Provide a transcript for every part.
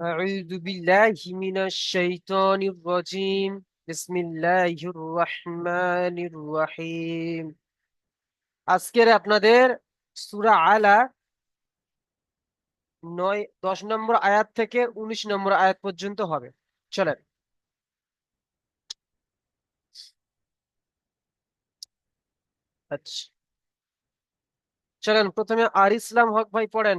أعوذ بالله من الشيطان الرجيم بسم الله الرحمن الرحيم আজকের আপনাদের সূরা আলা নয় দশ নম্বর আয়াত থেকে উনিশ নম্বর আয়াত পর্যন্ত হবে চলেন আচ্ছা চলেন প্রথমে আর ইসলাম হক ভাই পড়েন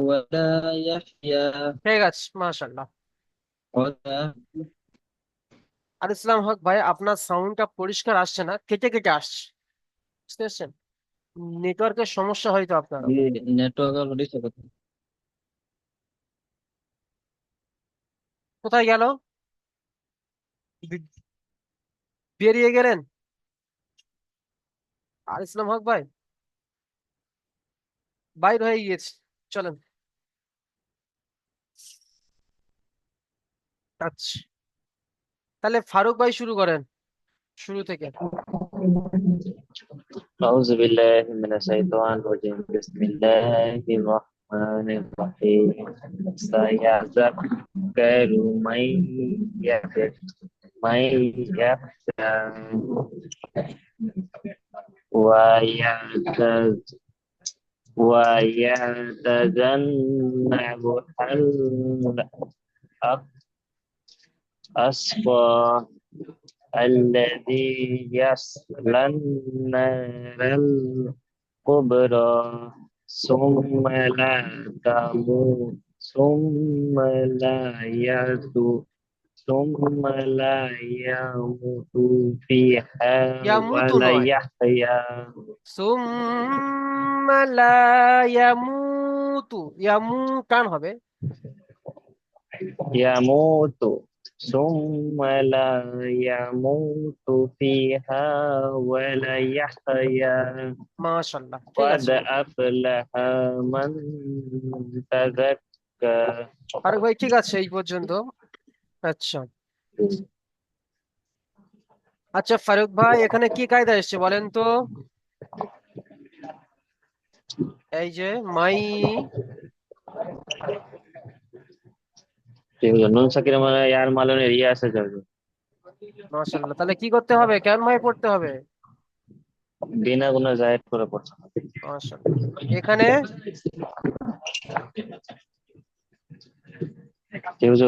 ولا يحيا ঠিক আছে মাশাল্লাহ ولا আর ইসলাম হক ভাই আপনার সাউন্ডটা পরিষ্কার আসছে না কেটে কেটে আসছে বুঝতে পারছেন নেটওয়ার্কের সমস্যা হয়তো আপনার নেটওয়ার্ক অলরেডি কথা কোথায় গেল বি- বেরিয়ে গেলেন আর ইসলাম হক ভাই বাইর হয়ে গিয়েছে চলেন আচ্ছা তাহলে ফারুক ভাই শুরু করেন শুরু থেকে أعوذ بالله من الشيطان الرجيم بسم الله الرحمن الرحيم سيذكر من يخشى من يخشى ويتز ويتجنبها الأصفى الذي يصلى النار الكبرى ثم لا تموت ثم لا يموت ثم لا يموت فيها يموت ولا নয় يحيا সুম্মা লা ইয়ামুতু ইয়ামু টান হবে يموت ثم لا يموت فيها ولا يحيا মাশাল্লাহ ঠিক قد আছে أفلح من تزكى ফারুক ভাই ঠিক আছে এই পর্যন্ত আচ্ছা। আচ্ছা ফারুক ভাই এখানে কি কায়দা এসছে বলেন তো? এই যে মাই নুন সাকির মানে ইয়ার মালনের ইয়ে আছে যাবে তাহলে কি করতে হবে? কেমন ভাবে পড়তে হবে? বিনা গুণা জায়েদ করে পড়ছে মাশাল্লাহ এখানে? ঠিক আছে।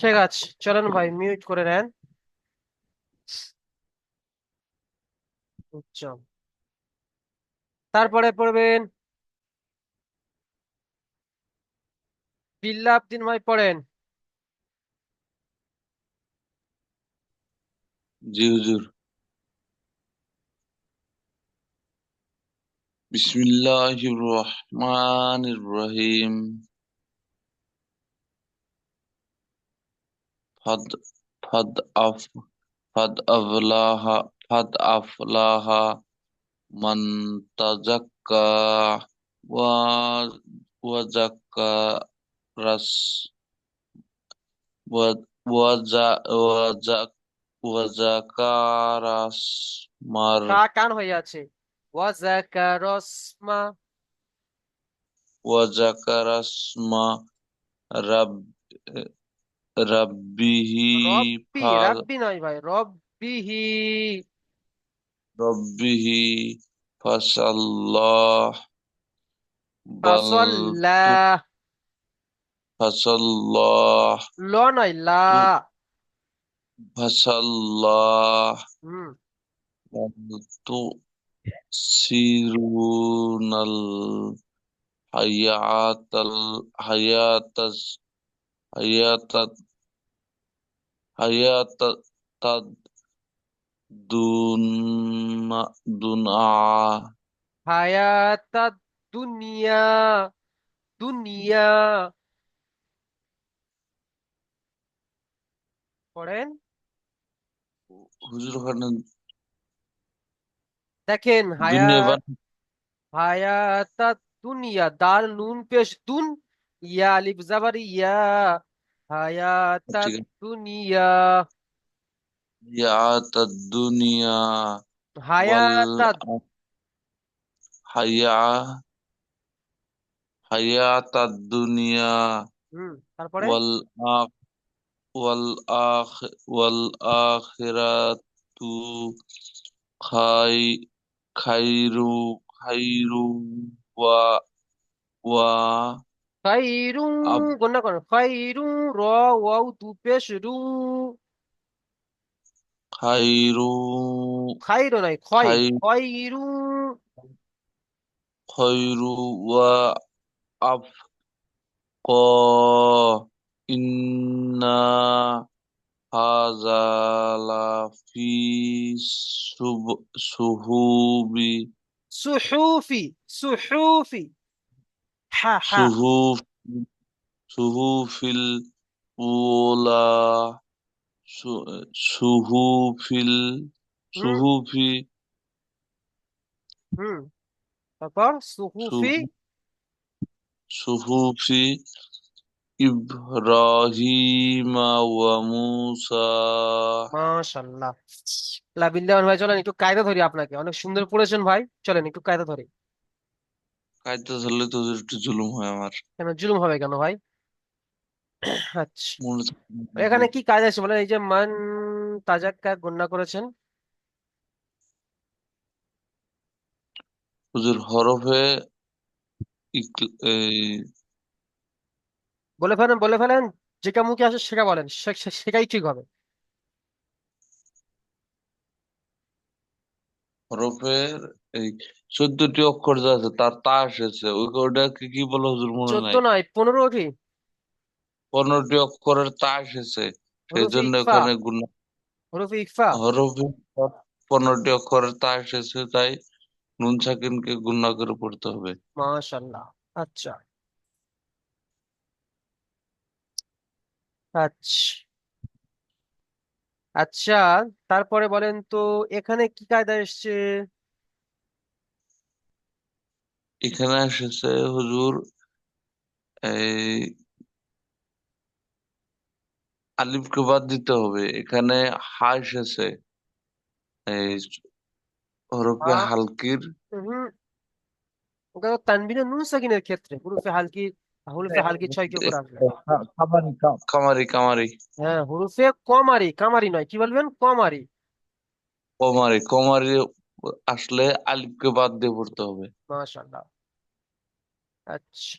ঠিক আছে, চলেন ভাই মিউট করে নেন। তারপরে পড়বেন। বিল্লাহ আবদিন ভাই পড়েন। জি, হুজুর। বিসমিল্লাহির রহমানির রহিম। ফাদ ফাদ আফ ফাদ আফলাহা ফাদ আফলাহা মান তাজাক্কা ওয়া ওয়া যাক্কারাস ওয়া ওয়া যা ওয়া যাক ওয়া যাকারাস মার কা কান হয়ে আছে ওয়া যাকারাসমা ওয়া যাকারাসমা রাব রাব্বিহি রব্বি ফাল রাব্বি নয় ভাই রব্বিহি রব্বিহি ফাসাল্লাহ বাল ফাসাল্লাহ ফাসাল্লাহ ল নয় লা ফাসাল্লাহ হুম তু সিরুনাল হায়াতাল হায়াতাস হায়াতাদ দুনিয়া দুনিয়া পড়েন হুজুর দেখেন হায়াত হায়াতাদ দুনিয়া দাল নুন পেশ দুন ইয়া আলিফ জাবার ইয়া হায়াতাদ দুনিয়া হায়াতাদ দুনিয়া হায়াতাদ হায়া হায়াতাদ দুনিয়া হুম তারপরে ওয়াল আখ ওয়াল আখ ওয়াল আখিরাতু খাই খাইরু খাইরু ওয়া ওয়া খাইরুং গণ্য করো খাইরুং র ওয়াও তু পেশ রু খাইরু খাইরু নাই খয় খাই খয়রু খয়রু ওয়া আফ ক ইন্না সুহুবি সুহুফি সুহুফি হা হা। সুহুফ সুহুফিল উলা সুহুফিল সুহুফি হুম। তারপর সুহুফি সুহুফি ইব্রাহিম ওয়া মুসা। মাশাআল্লাহ লাবিন দেওয়ান ভাই চলেন একটু কায়দা ধরি আপনাকে। অনেক সুন্দর পড়েছেন ভাই। চলেন একটু কায়দা ধরি। কায়দা ধরলে তো একটু জুলুম হয় আমার। কেন? জুলুম হবে কেন ভাই? আচ্ছা। এখানে কি কাজ আছে? বলেন এই যে মান তাজাক্কা গুন্না করেছেন। হুজুর হরফে বলে ফেলেন বলে ফেলেন যেটা মুখে আসে সেটা বলেন সেটাই ঠিক হবে। হরফের এই চোদ্দটি অক্ষর যা আছে তার তা এসেছে। ওই ওটাকে কি বলে হুজুর মনে চোদ্দ নাই? নয় পনেরো কি? পনেরোটি অক্ষরের তা এসেছে। সেই হরফে জন্য ইকফা? ওখানে গুণা হরফে ইকফা? হরফে পনেরোটি অক্ষরের তা এসেছে তাই নুন সাকিনকে গুণা করে পড়তে হবে। মাশাল্লাহ আচ্ছা। আচ্ছা। আচ্ছা তারপরে বলেন তো এখানে কি কায়দা এসছে? এখানে এসেছে হুজুর এই আলিফকে বাদ দিতে হবে। এখানে হা এসেছে এই হরফে হালকির। হুম ওটা তো তানবিনের নুন সাকিনের ক্ষেত্রে হুরুফে হালকি হুরুফে হালকি ছয় কি করে আসবে। খাবারি কা- কামারি কামারি হ্যাঁ হুরুফে কমারি কামারি নয় কি বলবেন? কমারি। কমারি কমারি আসলে আলিফকে বাদ দিয়ে পড়তে হবে। মাশাল্লাহ আচ্ছা।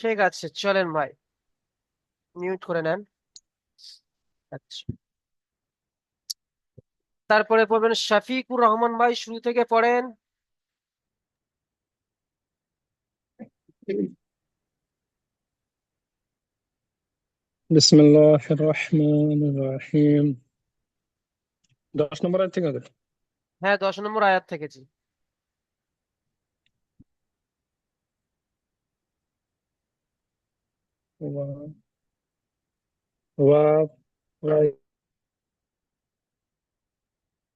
ঠিক আছে চলেন ভাই। মিউট করে নেন। আচ্ছা। তারপরে পড়বেন শাফিকুর রহমান ভাই শুরু থেকে পড়েন। بسم الله الرحمن الرحيم দশ নম্বর আয়াত থেকে হবে হ্যাঁ দশ নম্বর আয়াত থেকে জি ওয়া ওয়া ওয়া-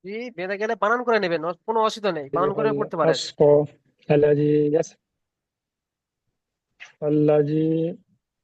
জি বেঁধে গেলে বানান করে নেবেন ওর কোনো অসুবিধা নেই বানান করে পড়তে পারেন الأسقى الذي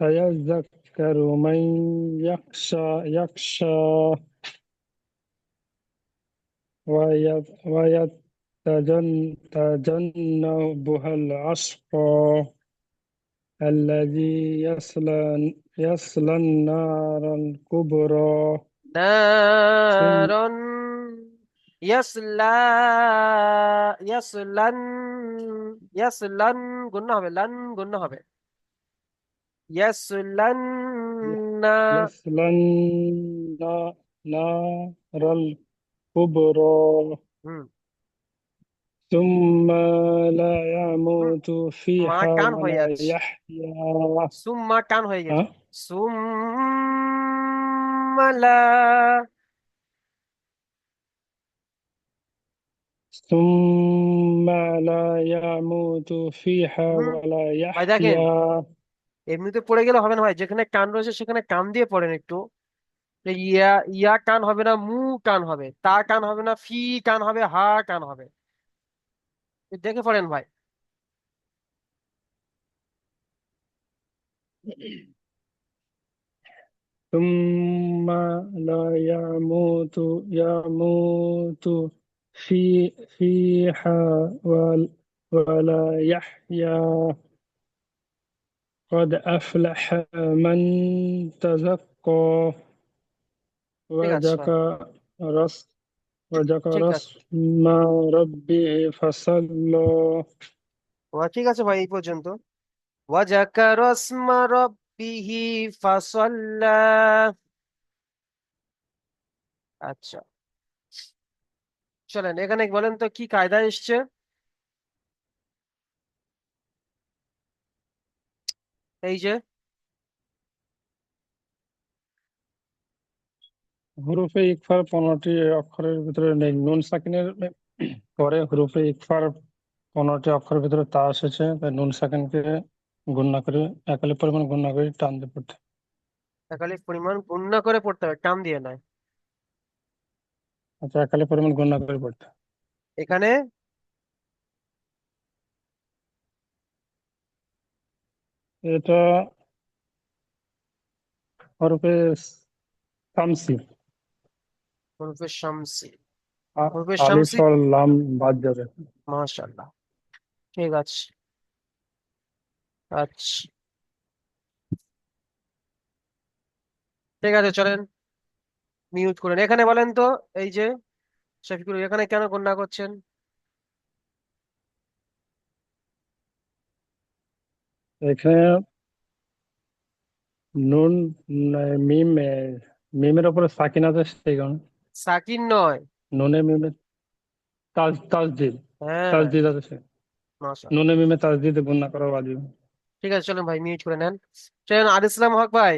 سيذكر من يخشى يخشى ويت- ويتجنبها الأشقى الذي يصلى يصلى النار الكبرى ثم নারন ইয়াসলা ইয়াসলান ইয়াসলান গুন্না হবে লান গুন্না হবে ইয়াসলান না يصلى النا- نار الكبرى হুম ثم لا يموت মা فيها কান হয়ে ولا যাচ্ছে يحيا সুম্মা কান হয়ে গেছে ها সুম্মা লা ثم لا يموت فيها হুম ولا ভাই দেখেন يحيا এমনিতে পড়ে গেলে হবে না ভাই যেখানে কান রয়েছে সেখানে কান দিয়ে পড়েন একটু যে ইয়া ইয়া কান হবে না মু কান হবে তা কান হবে না ফি কান হবে হা কান হবে দেখে পড়েন ভাই ثم لا يموت يموت في فيها ول- ولا يحيا قد أفلح من تزكى ঠিক আছে ভাই وذكر اس- وذكر ঠিক আছে اسم ربه فصلى ও ঠিক আছে ভাই এই পর্যন্ত وذكر اسم ربه فصلى আচ্ছা চলেন এখানে বলেন তো কি কায়দা এসছে এই যে হুরুফে ইকফার পনেরোটি অক্ষরের ভিতরে নেই। নুন সাকিনের পরে হুরুফে ইকফার পনেরোটি অক্ষরের ভিতরে তা এসেছে। তাই নুন সাকিনকে গুণনা করে একালি পরিমাণ গুণনা করে টান দিয়ে পড়তে। খালি পরিমাণ গুণনা করে পড়তে হবে টান দিয়ে নয়। আচ্ছা একালি পরিমাণ গুণনা করে পড়তে এখানে এটা হরফে শামসি। হরফে শামসি। হরফে শামসি? লাম বাদ যাবে। মাশাআল্লাহ। ঠিক আছে। আচ্ছা। ঠিক আছে চলেন। মিউট করেন এখানে বলেন তো এই যে শফিকুল এখানে কেন গণনা করছেন? এখানে নুন মিমে মিমের উপরে সাকিন আছে সেই কারণে। সাকিন নয়। নুনে মিমে তাজ তাজদিদ। হ্যাঁ। তাজদিদ আছে সে। মাশাআল্লাহ। নুনে মিমে তাজদিদ গুণনা করা ওয়াজিব ঠিক আছে চলুন ভাই মিউট করে নেন। চলেন আর ইসলাম হক ভাই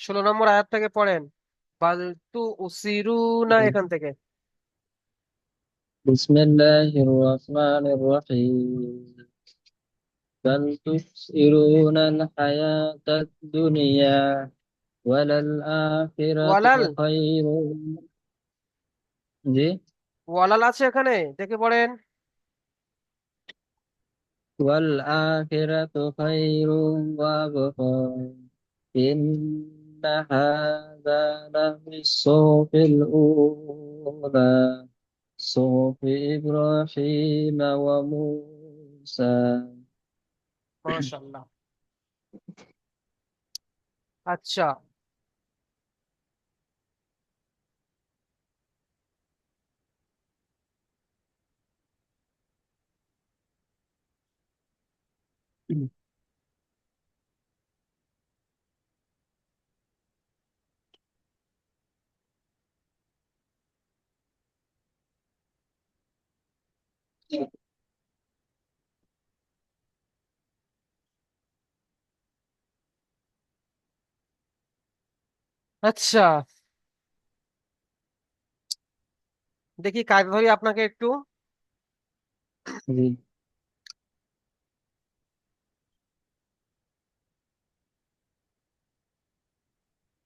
ষোলো নম্বর আয়াত থেকে পড়েন। বালতু উসিরু না এখান থেকে। বিসমিল্লাহির রহমানির রহিম। بل تؤثرون الحياة الدنيا وللآخرة ওয়ালাল خير জি ওয়ালাল আছে এখানে দেখে পড়েন والآخرة خير وأبقى إن هذا لفي الصحف الأولى صحف إبراهيم وموسى মাশাআল্লাহ আচ্ছা আচ্ছা। দেখি কায়দা ধরি আপনাকে একটু।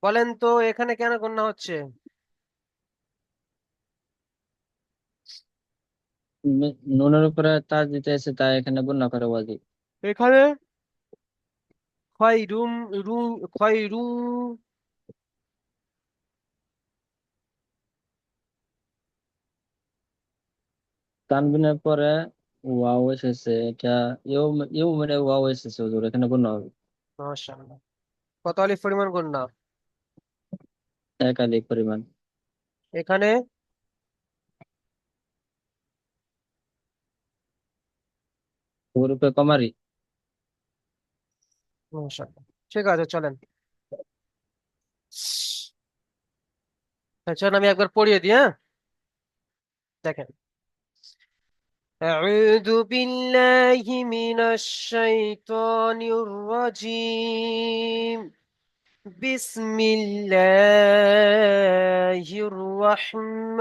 বলেন তো এখানে কেন গণনা হচ্ছে? নুনের উপরে তাজ দিতে এসে তাই এখানে গুণনা করে ওয়াজিব এখানে? খয়রুম রু খয়রু তানবিনের পরে ওয়াও এসেছে এটা ইউ ইউ মানে ওয়াও এসেছে হুজুর এখানে কোন হবে মাশাআল্লাহ কত আলিফ পরিমাণ গুণনা এক আলিফ পরিমাণ এখানে হুরুফে কমারি মাশাআল্লাহ ঠিক আছে চলেন আচ্ছা আমি একবার পড়িয়ে দিই হ্যাঁ দেখেন أعوذ بالله من الشيطان الرجيم. بسم الله الرحمن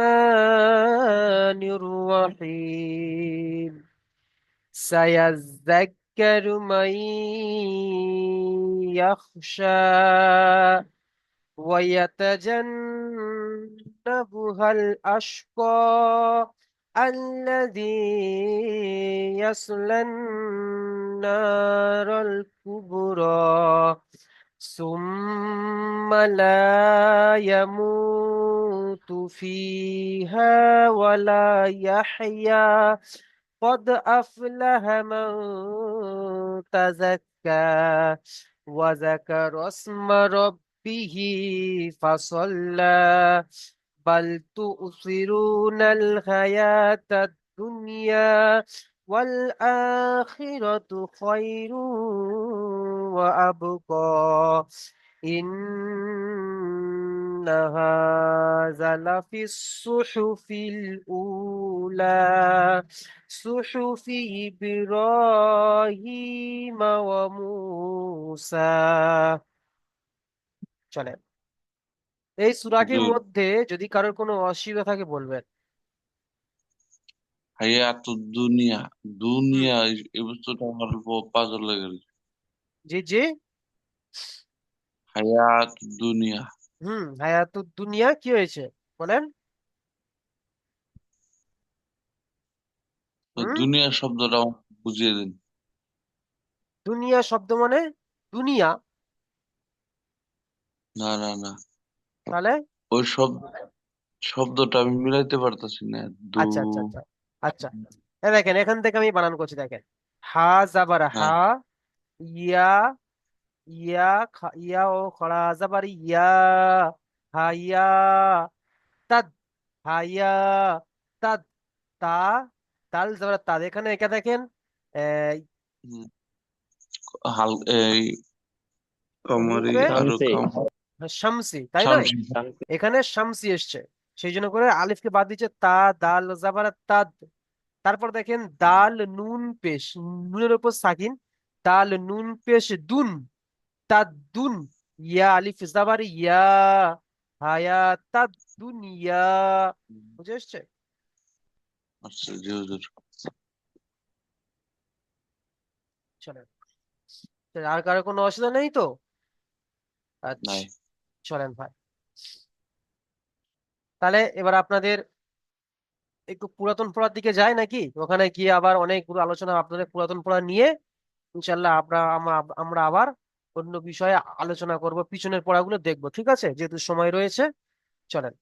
الرحيم. سيذكر من يخشى ويتجنبها الأشقى. الذي يصلى النار الكبرى ثم لا يموت فيها ولا يحيا. قد أفلح من تزكى وذكر اسم ربه فصلى. بل تؤثرون الحياة الدنيا والآخرة خير وأبقى. إن هذا لفي الصحف الأولى. صحف إبراهيم وموسى. চলে এই সূরাটির হুজুর মধ্যে যদি কারোর কোনো অসুবিধা থাকে বলবেন। হায়াতুদ দুনিয়া দুনিয়া এই- এই বস্তুটা আমার খুব পাগল লেগে গেছে জি জি। হায়াতুদ দুনিয়া। হুম হায়াতুদ দুনিয়া কি হয়েছে? বলেন। তো হুম? দুনিয়া শব্দটা আমাকে বুঝিয়ে দিন। দুনিয়া শব্দ মানে দুনিয়া। না না না। তাহলে? ওই শব্দ শব্দটা আমি মিলাইতে পারতেছি না দু আচ্ছা আচ্ছা আচ্ছা আচ্ছা। এই দেখেন এখান থেকে আমি বানান করছি দেখেন। হা জাবার হা হ্যাঁ। ইয়া ইয়া ইয়া ও খড়া জাবার ইয়া হাইয়া তাদ হাইয়া তাদ তা তাল জাবার তাদ। এখানে একা দেখেন হাল এই কমারি আরও কম শামসি তাই না এখানে শামসি এসছে। সেই জন্য করে আলিফকে বাদ দিচ্ছে তা দাল জাবার তাদ। তারপর দেখেন দাল নুন পেশ। নুনের উপর সাকিন দাল নুন পেশ দুন তাদুন ইয়া আলিফ জাবার ইয়া হায়া হায়াতাদ দুনিয়া বুঝে এসছে? চলেন। আর কারও কোনো অসুবিধা নেই তো? আচ্ছা। নাই চলেন ভাই। তাহলে এবার আপনাদের একটু পুরাতন পড়ার দিকে যায় নাকি? ওখানে গিয়ে আবার অনেকগুলো আলোচনা আপনাদের পুরাতন পড়া নিয়ে ইনশাল্লাহ আমরা আমরা আবার অন্য বিষয়ে আলোচনা করব, পিছনের পড়াগুলো দেখব, ঠিক আছে? যেহেতু সময় রয়েছে, চলেন।